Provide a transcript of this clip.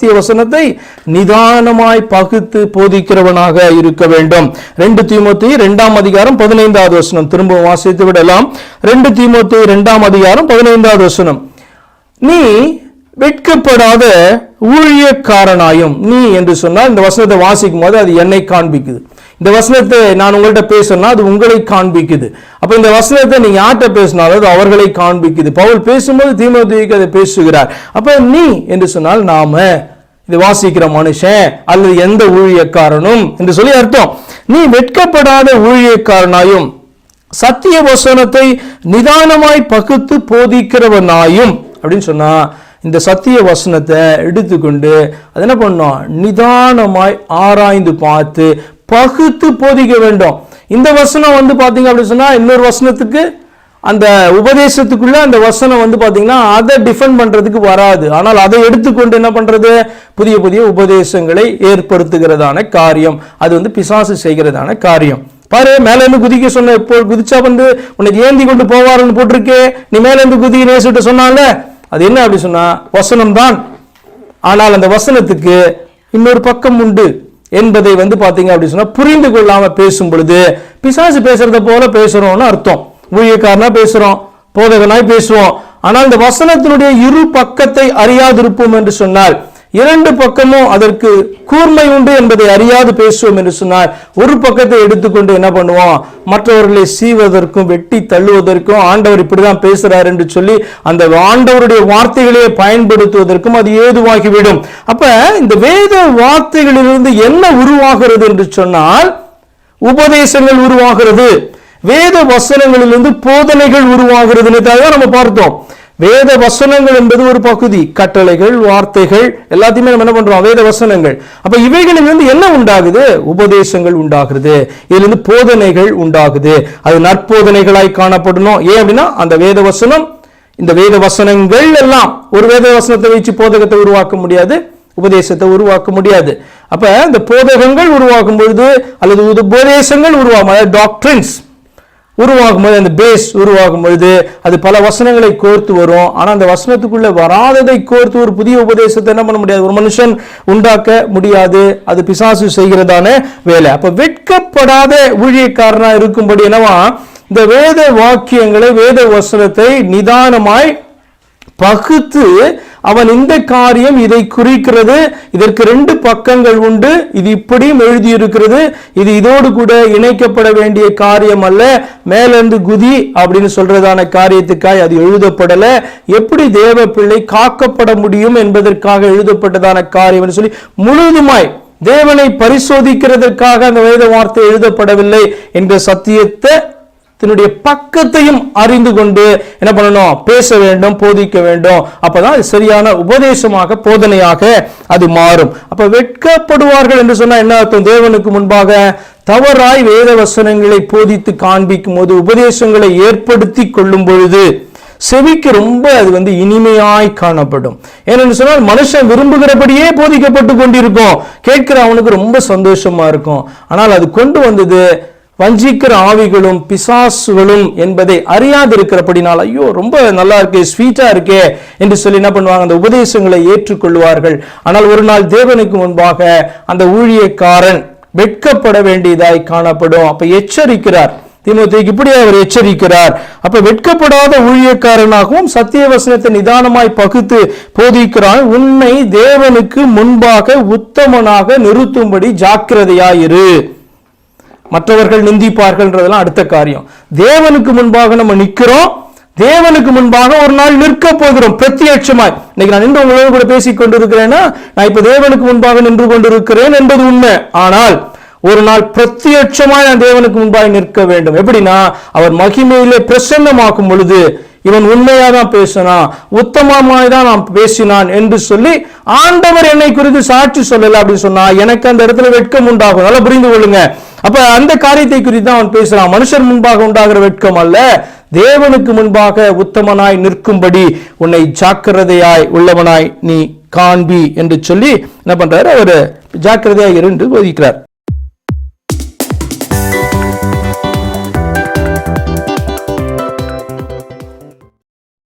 சத்திய வசனத்தை நிதானமாய் பகுத்து போதிக்கிறவனாக இருக்க வேண்டும். ரெண்டு தீமோத்தி இரண்டாம் அதிகாரம் பதினைந்தாவது வசனம். திரும்ப வாசித்து விடலாம். ரெண்டு தீமோத்தி இரண்டாம் அதிகாரம் பதினைந்தாவது வசனம். நீ வெட்கப்படாத ஊழியக்காரனாயும் நீ என்று சொன்னால் இந்த வசனத்தை வாசிக்கும் போது அது என்னை காண்பிக்குது. இந்த வசனத்தை நான் உங்கள்கிட்ட பேசுனா அது உங்களை காண்பிக்குது. அப்ப இந்த வசனத்தை நீங்க யார்கிட்ட பேசினாலும் அது அவர்களை காண்பிக்குது. பவுல் பேசும்போது தீமோத்தேயுக்கு அதை பேசுகிறார். அப்ப நீ என்று சொன்னால் நாம. இது வாசிக்கிற மனுஷன் அல்லது எந்த ஊழியக்காரனும் என்று சொல்லி அர்த்தம். நீ வெட்கப்படாத ஊழியக்காரனாயும் சத்திய வசனத்தை நிதானமாய் பகுத்து போதிக்கிறவனாயும் அப்படின்னு சொன்னா இந்த சத்திய வசனத்தை எடுத்துக்கொண்டு அது என்ன பண்ணோம்? நிதானமாய் ஆராய்ந்து பார்த்து பகுத்து போதிக்க வேண்டும். இந்த வசனம் வந்து பார்த்தீங்க அப்படின்னு சொன்னால் இன்னொரு வசனத்துக்கு அந்த உபதேசத்துக்குள்ள அந்த வசனம் வந்து பார்த்தீங்கன்னா அதை டிஃபெண்ட் பண்ணுறதுக்கு வராது. ஆனால் அதை எடுத்துக்கொண்டு என்ன பண்ணுறது புதிய புதிய உபதேசங்களை ஏற்படுத்துகிறதான காரியம். அது வந்து பிசாசு செய்கிறதான காரியம். பாரு மேலேருந்து குதிக்க சொன்ன இப்போ குதிச்சா வந்து உனக்கு ஏந்தி கொண்டு போவாருன்னு போட்டிருக்கே. நீ மேலேருந்து குதி நேசிட்டு சொன்னால அது என்ன அப்படி சொன்னா? வசனம் தான் ஆனால் அந்த வசனத்துக்கு இன்னொரு பக்கம் உண்டு. என்பதை வந்து பார்த்தீங்க அப்படி சொன்னா புரிந்து கொள்ளாம பேசும் பொழுது பிசாசு பேசுறத போல பேசுறோம்னு அர்த்தம். ஊழியக்காரனா பேசுறோம் போதகனாய் பேசுவோம். ஆனால் இந்த வசனத்தினுடைய இரு பக்கத்தை அறியாதிருப்போம் என்று சொன்னால் இரண்டு பக்கமும் அதற்கு கூர்மை உண்டு என்பதை அறியாது பேசுவோம் என்று சொன்னால் ஒரு பக்கத்தை எடுத்துக்கொண்டு என்ன பண்ணுவோம்? மற்றவர்களை சீவதற்கும் வெட்டி தள்ளுவதற்கும் ஆண்டவர் இப்படிதான் பேசுறார் என்று சொல்லி அந்த ஆண்டவருடைய வார்த்தைகளையே பயன்படுத்துவதற்கும் அது ஏதுவாகிவிடும். அப்ப இந்த வேத வார்த்தைகளிலிருந்து என்ன உருவாகிறது என்று சொன்னால் உபதேசங்கள் உருவாகிறது. வேத வசனங்களிலிருந்து போதனைகள் உருவாகிறது நம்ம பார்த்தோம். வேத வசனங்கள் என்பது ஒரு பகுதி. கட்டளைகள் வார்த்தைகள் எல்லாத்தையுமே நம்ம என்ன பண்றோம்? வேத வசனங்கள் அப்ப இவைகளிலிருந்து என்ன உண்டாகுது? உபதேசங்கள் உண்டாகுது இதிலிருந்து போதனைகள் உண்டாகுது. அது நற்போதனைகளாய் காணப்படணும். ஏன் அப்படின்னா அந்த வேத வசனம் இந்த வேத வசனங்கள் எல்லாம் ஒரு வேத வசனத்தை வச்சு போதகத்தை உருவாக்க முடியாது உபதேசத்தை உருவாக்க முடியாது. அப்ப இந்த போதகங்கள் உருவாக்கும் பொழுது அல்லது உபதேசங்கள் உருவாகும் அதாவது டாக்டரின்ஸ் உருவாகும் போது அந்த பேஸ் உருவாகும் பொழுது அது பல வசனங்களை கோர்த்து வரும். ஆனால் அந்த வசனத்துக்குள்ள வராததை கோர்த்து ஒரு புதிய உபதேசத்தை என்ன பண்ண முடியாது? ஒரு மனுஷன் உண்டாக்க முடியாது. அது பிசாசு செய்கிறதான வேலை. அப்ப வெட்கப்படாத ஊழியக்காரனா இருக்கும்படி என்னவா? இந்த வேத வாக்கியங்களை வேத வசனத்தை நிதானமாய் பகுத்து அவன் இந்த காரியம் இதை குறிக்கிறது. இதற்கு ரெண்டு பக்கங்கள் உண்டு. இது இப்படியும் எழுதியிருக்கிறது. இது இதோடு கூட இணைக்கப்பட வேண்டிய காரியம் அல்ல. மேலிருந்து குதி அப்படின்னு சொல்றதான காரியத்துக்காய் அது எழுதப்படல. எப்படி தேவ பிள்ளை காக்கப்பட முடியும் என்பதற்காக எழுதப்பட்டதான காரியம் சொல்லி முழுதுமாய் தேவனை பரிசோதிக்கிறதற்காக அந்த வேத வார்த்தை எழுதப்படவில்லை என்ற சத்தியத்தை தன்னுடைய பக்கத்தையும் அறிந்து கொண்டு என்ன பண்ணணும்? பேச வேண்டும் போதிக்க வேண்டும். அப்பதான் அது சரியான உபதேசமாக போதனையாக அது மாறும். அப்ப வெட்கப்படுவார்கள் என்று சொன்னா என்ன அர்த்தம்? தேவனுக்கு முன்பாக தவறாய் வேத வசனங்களை போதித்து காண்பிக்கும் போது உபதேசங்களை ஏற்படுத்தி கொள்ளும் பொழுது செவிக்கு ரொம்ப அது வந்து இனிமையாய் காணப்படும். ஏனென்று சொன்னால் மனுஷன் விரும்புகிறபடியே போதிக்கப்பட்டு கொண்டிருக்கும். கேட்கிற அவனுக்கு ரொம்ப சந்தோஷமா இருக்கும். ஆனால் அது கொண்டு வந்தது வஞ்சிக்கிற ஆவிகளும் பிசாசுகளும் என்பதை அறியாதிருக்கிறபடினால் ஐயோ ரொம்ப நல்லா இருக்கே ஸ்வீட்டா இருக்கே என்று சொல்லி என்ன பண்ணுவாங்க? அந்த உபதேசங்களை ஏற்றுக்கொள்வார்கள். ஆனால் ஒரு நாள் தேவனுக்கு முன்பாக அந்த ஊழியக்காரன் வெட்கப்பட வேண்டியதாய் காணப்படும். அப்ப எச்சரிக்கிறார். தீமோத்தேக்கு இப்படி அவர் எச்சரிக்கிறார். அப்ப வெட்கப்படாத ஊழியக்காரனாகவும் சத்திய வசனத்தை நிதானமாய் பகுத்து போதிக்கிறான். உன்னை தேவனுக்கு முன்பாக உத்தமனாக நிறுத்தும்படி ஜாக்கிரதையாயிரு. மற்றவர்கள் நிந்திப்பார்கள்ன்றதெல்லாம் அடுத்த காரியம். தேவனுக்கு முன்பாக நம்ம நிற்கிறோம் தேவனுக்கு முன்பாக ஒரு நாள் நிற்க போகிறோம். பிரத்யட்சமாய். இன்னைக்கு நான் நின்று உங்களோடு கூட பேசிக் கொண்டிருக்கிறேன்னா நான் இப்ப தேவனுக்கு முன்பாக நின்று கொண்டிருக்கிறேன் என்பது உண்மை. ஆனால் ஒரு நாள் பிரத்யட்சமாய் நான் தேவனுக்கு முன்பாக நிற்க வேண்டும். எப்படின்னா அவர் மகிமையிலே பிரசன்னமாக்கும் பொழுது இவன் உண்மையா தான் பேசினான் உத்தமமாய் தான் நான் பேசினான் என்று சொல்லி ஆண்டவர் என்னை குறித்து சாட்சி சொல்லல அப்படின்னு சொன்னா எனக்கு அந்த இடத்துல வெட்கம் உண்டாகும். நல்லா புரிந்து கொள்ளுங்க. அப்ப அந்த காரியத்தை குறித்து தான் அவன் பேசுறான். மனுஷர் முன்பாக உண்டாகிற வெட்கம் அல்ல. தேவனுக்கு முன்பாக உத்தமனாய் நிற்கும்படி உன்னை ஜாக்கிரதையாய் உள்ளவனாய் நீ காண்பி என்று சொல்லி என்ன பண்றாரு? அவர் ஜாக்கிரதையாய் இருந்து போதிக்கிறார்.